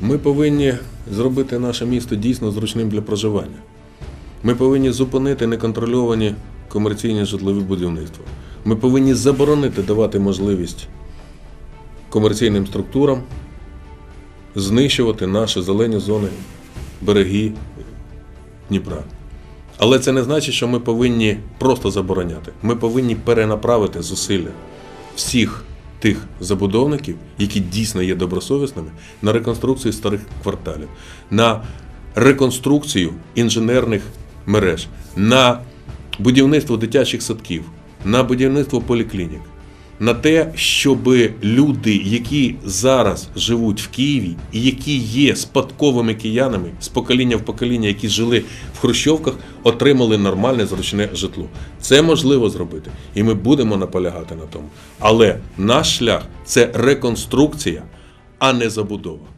Ми повинні зробити наше місто дійсно зручним для проживання. Ми повинні зупинити неконтрольовані комерційні житлові будівництва. Ми повинні заборонити давати можливість комерційним структурам знищувати наші зелені зони, береги Дніпра. Але це не значить, що ми повинні просто забороняти. Ми повинні перенаправити зусилля всіх тих забудовників, які дійсно є добросовісними, на реконструкцію старих кварталів, на реконструкцію інженерних мереж, на будівництво дитячих садків, на будівництво поліклінік, на те, щоб люди, які зараз живуть в Києві і які є спадковими киянами з покоління в покоління, які жили в Хрущовках, отримали нормальне зручне житло. Це можливо зробити, і ми будемо наполягати на тому. Але наш шлях це реконструкція, а не забудова.